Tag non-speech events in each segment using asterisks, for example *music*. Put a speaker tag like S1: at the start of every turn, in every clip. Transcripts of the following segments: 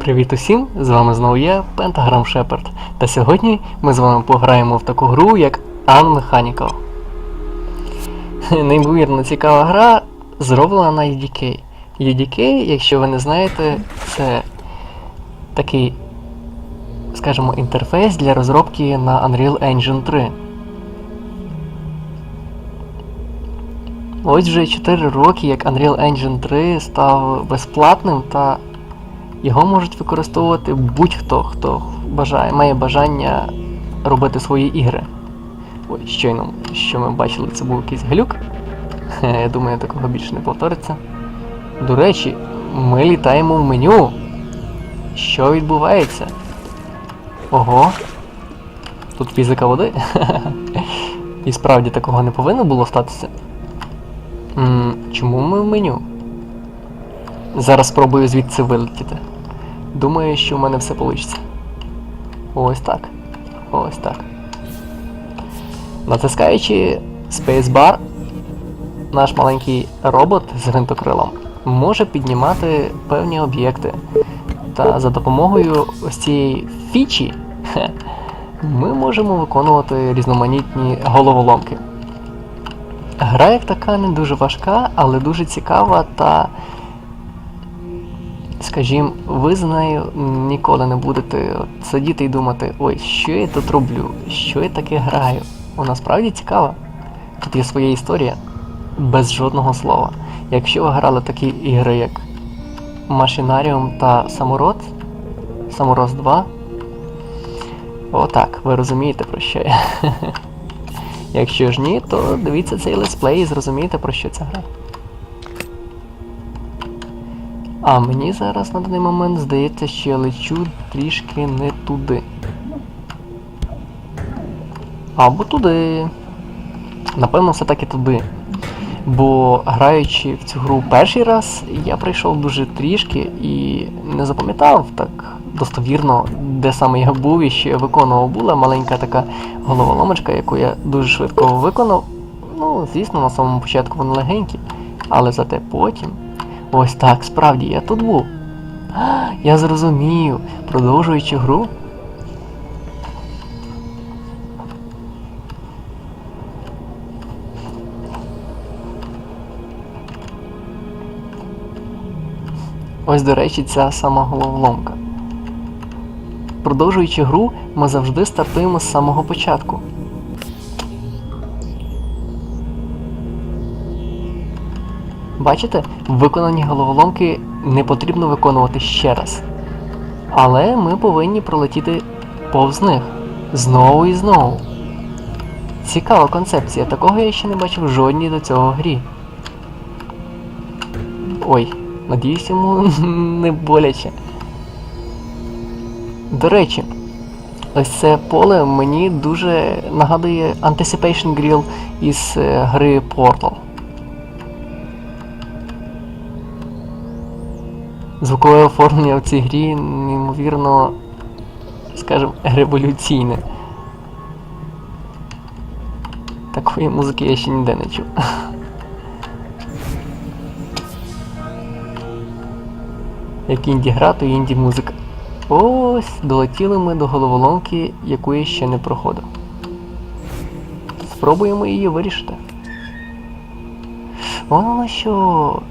S1: Привіт усім! З вами знову я, Pentagram Shepard. Та сьогодні ми з вами пограємо в таку гру, як Unmechanical. *laughs* Неймовірно цікава гра, зроблена на UDK. UDK, якщо ви не знаєте, це такий, скажімо, інтерфейс для розробки на Unreal Engine 3. Ось вже 4 роки, як Unreal Engine 3 став безплатним та його можуть використовувати будь-хто, хто бажає, має бажання робити свої ігри. Ой, щойно, що ми бачили, це був якийсь глюк. Я думаю, такого більше не повториться. До речі, ми літаємо в меню. Що відбувається? Ого. Тут фізика води. *laughs* І справді такого не повинно було статися. Чому ми в меню? Зараз спробую звідси вилетіти. Думаю, що в мене все вийде. Ось так. Ось так. Натискаючи Spacebar, наш маленький робот з гвинтокрилом може піднімати певні об'єкти. Та за допомогою ось цієї фічі ми можемо виконувати різноманітні головоломки. Гра як така не дуже важка, але дуже цікава та скажімо, ви з нею ніколи не будете сидіти і думати, ой, що я тут роблю, що я таке граю. Вона справді цікава. Тут є своя історія, без жодного слова. Якщо ви грали такі ігри, як Машинаріум та Самород, Самороз 2, отак, ви розумієте про що я. *laughs* Якщо ж ні, то дивіться цей летсплей і зрозумієте про що ця гра. А мені зараз на даний момент здається, що я лечу трішки не туди. Або туди. Напевно, все-таки туди. Бо граючи в цю гру перший раз, я прийшов дуже трішки і не запам'ятав так достовірно, де саме я був і що я виконував. Була маленька така головоломочка, яку я дуже швидко виконав. Ну, звісно, на самому початку вони легенькі, але зате потім. Ось так, справді, я тут був. *gasps* Я зрозумів, продовжуючи гру. Ось, до речі, ця сама головоломка. Продовжуючи гру, ми завжди стартуємо з самого початку. Бачите, виконані головоломки не потрібно виконувати ще раз. Але ми повинні пролетіти повз них знову і знову. Цікава концепція, такого я ще не бачив в жодній до цього грі. Ой, надіюсь йому *laughs* не боляче. До речі, ось це поле мені дуже нагадує Anticipation Grill із е, гри Portal. Звукове оформлення в цій грі неймовірно, скажімо, революційне. Такої музики я ще ніде не чув. Як інді гра, то інді музика. Ось долетіли ми до головоломки, яку я ще не проходив. Спробуємо її вирішити. Воно що.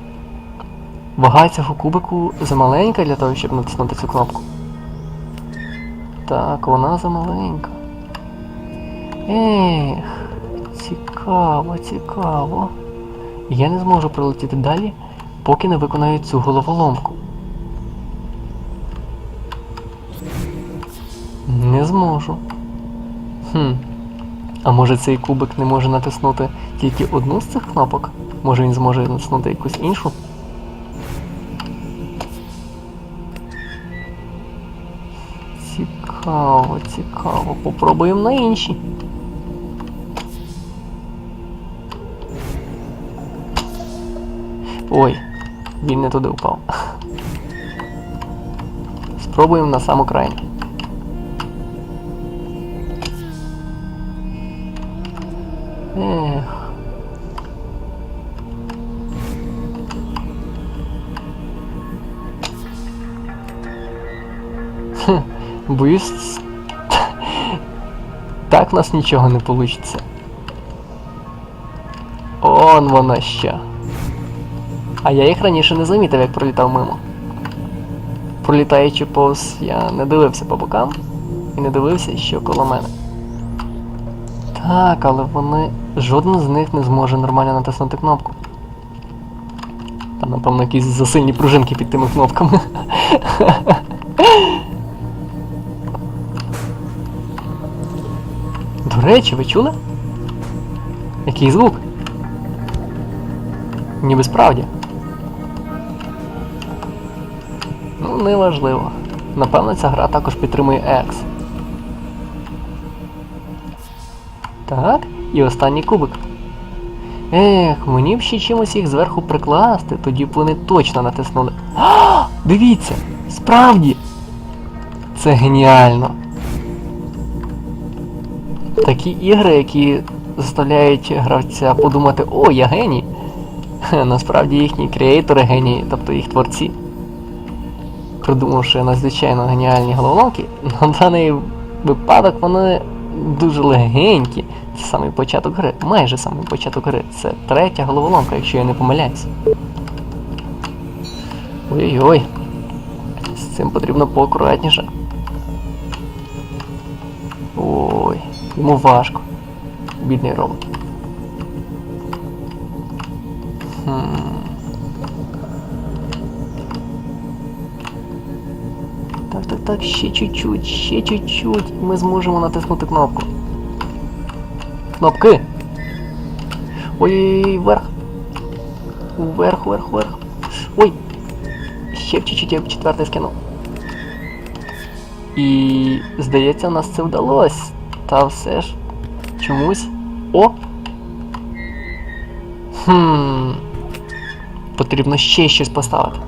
S1: Вага цього кубику замаленька для того, щоб натиснути цю кнопку. Так, вона замаленька. Ех, цікаво, цікаво. Я не зможу пролетіти далі, поки не виконаю цю головоломку. Не зможу. Хм. А може цей кубик не може натиснути тільки одну з цих кнопок? Може він зможе натиснути якусь іншу? Цікаво, цікаво. Попробуємо на інші. Ой, він не туди впав. Спробуємо на саму крайню. Ех. Боюсь. Так в нас нічого не вийде. Он вона що. А я їх раніше не замітив, як пролітав мимо. Пролітаючи повз, я не дивився по бокам і не дивився, що коло мене. Так, але вони. Жоден з них не зможе нормально натиснути кнопку. Там, напевно, якісь засильні пружинки під тими кнопками. *laughs* речі, ви чули? Який звук? Ніби справді. Ну, неважливо. Напевно, ця гра також підтримує X. Так, і останній кубик. Ех, мені б ще чимось їх зверху прикласти, тоді б вони точно натиснули. А, дивіться! Справді! Це геніально! Такі ігри, які заставляють гравця подумати, о, я геній. Насправді їхні креатори генії, тобто їх творці. Придумавши надзвичайно геніальні головоломки, *laughs* на даний випадок вони дуже легенькі. Це самий початок гри, майже самий початок гри. Це третя головоломка, якщо я не помиляюсь. Ой-ой-ой. З цим потрібно поакуратніше. Ой, йому важко. Бідний робот. Так, так, так, ще чуть-чуть, ще чуть-чуть, ми зможемо натиснути кнопку. Кнопки! Ой-ой-ой, вверх! Вверх, вверх, вверх. Ой! Ще чуть-чуть я четвертий скинув. І здається, у нас це вдалося. Та все ж. Чомусь. О! Хм. Потрібно ще щось поставити.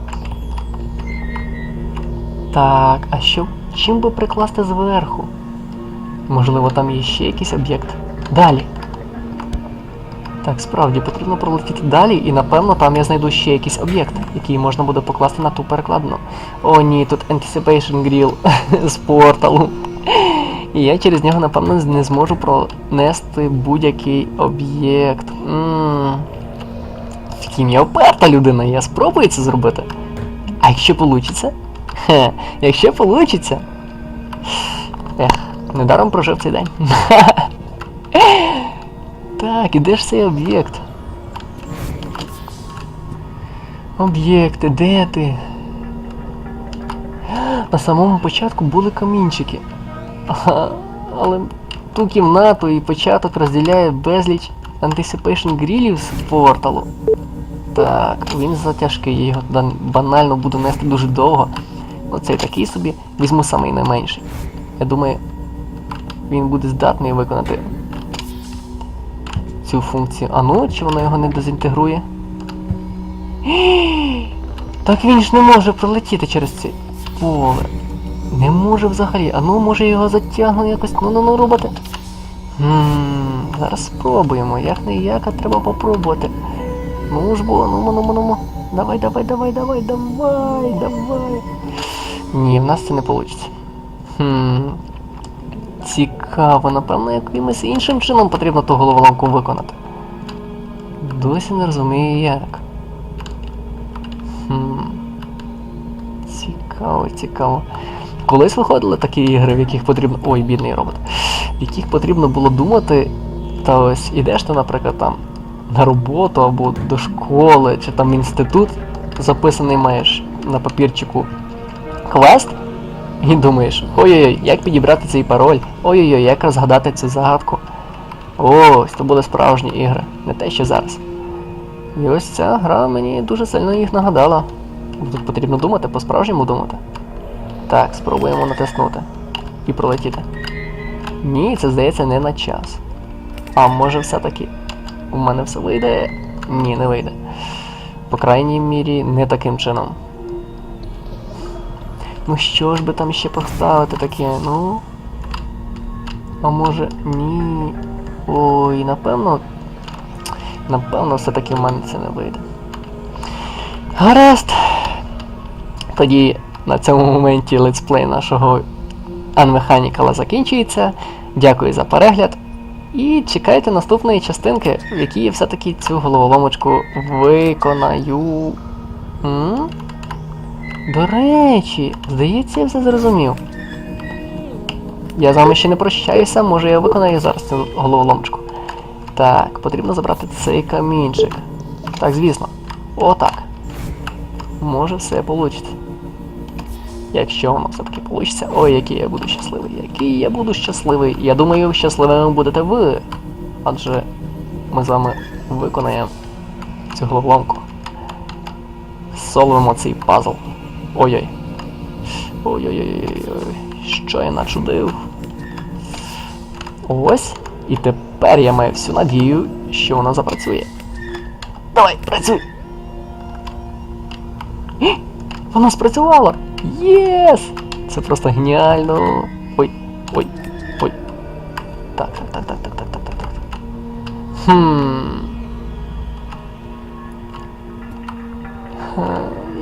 S1: Так, а що чим би прикласти зверху? Можливо, там є ще якийсь об'єкт. Далі. Так, справді потрібно пролетіти далі, і напевно там я знайду ще якийсь об'єкт, який можна буде покласти на ту перекладину. О, ні, тут Anticipation Grill *laughs* з порталу. І я через нього, напевно, не зможу пронести будь-який об'єкт. Втім, я оперта людина, я спробую це зробити. А якщо получиться? Хе, якщо получиться. Ех, недаром прожив цей день. *laughs* Так, і де ж цей об'єкт? Об'єкти, де ти? На самому початку були камінчики. Але ту кімнату і початок розділяє безліч Anticipation грілів з порталу. Так, він затяжкий, його банально буду нести дуже довго. Оцей такий собі візьму самий найменший. Я думаю, він буде здатний виконати цю функцію. А ну, чи воно його не дезінтегрує? Так він ж не може пролетіти через це поле. Не може взагалі. А ну може його затягну якось. Ну ну ну роботи. Ммм, зараз спробуємо. Як не як, а треба попробувати. Ну ж бо, ну ну ну ну. Давай, давай, давай, давай, давай, давай. Ні, в нас це не вийде. Хм. Цікаво, напевно, якимось іншим чином потрібно ту головоломку виконати. Досі не розумію як. Хм. Цікаво, цікаво. Колись виходили такі ігри, в яких потрібно. Ой, бідний робот. В яких потрібно було думати, та ось ідеш ти, наприклад, там на роботу або до школи, чи там інститут записаний маєш на папірчику квест, і думаєш, ой-ой-ой, як підібрати цей пароль, ой-ой-ой, як розгадати цю загадку. Ось, то були справжні ігри, не те, що зараз. І ось ця гра мені дуже сильно їх нагадала. Тут потрібно думати, по-справжньому думати. Так, спробуємо натиснути. І пролетіти. Ні, це здається не на час. А може все-таки у мене все вийде? Ні, не вийде. По крайній мірі, не таким чином. Ну що ж би там ще поставити таке, ну. А може ні. Ой, напевно. Напевно, все-таки в мене це не вийде. Гаразд. Тоді на цьому моменті летсплей нашого Unmechanical закінчується. Дякую за перегляд. І чекайте наступної частинки, в якій я все-таки цю головоломочку виконаю. М? До речі, здається, я все зрозумів. Я з вами ще не прощаюся, може я виконаю зараз цю головоломочку. Так, потрібно забрати цей камінчик. Так, звісно. Отак. Може все вийде. Якщо воно все-таки вийде. Ой, який я буду щасливий, який я буду щасливий. Я думаю, щасливими будете ви. Адже ми з вами виконаємо цю головоломку. Солвимо цей пазл. Ой-ой. Ой-ой-ой. Що я начудив. Ось. І тепер я маю всю надію, що воно запрацює. Давай, працюй! Гі! Воно спрацювало! Єс! Це просто геніально! Ой, ой, ой. Так, так, так, так, так, так, так, так, так. Хм.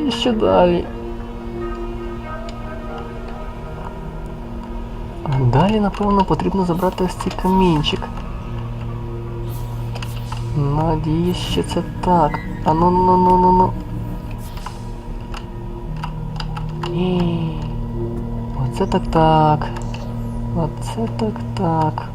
S1: І що далі? А далі, напевно, потрібно забрати ось цей камінчик. Надіюсь, що це так. А ну ну ну ну ну. Оце так так. Оце так так.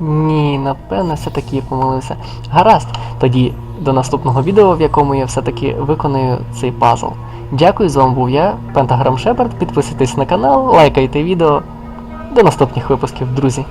S1: Ні, напевно, все-таки я помилився. Гаразд, тоді до наступного відео, в якому я все-таки виконую цей пазл. Дякую, з вами був я, Пентаграм Шепард. Підписуйтесь на канал, лайкайте відео. До наступних випусків, друзі.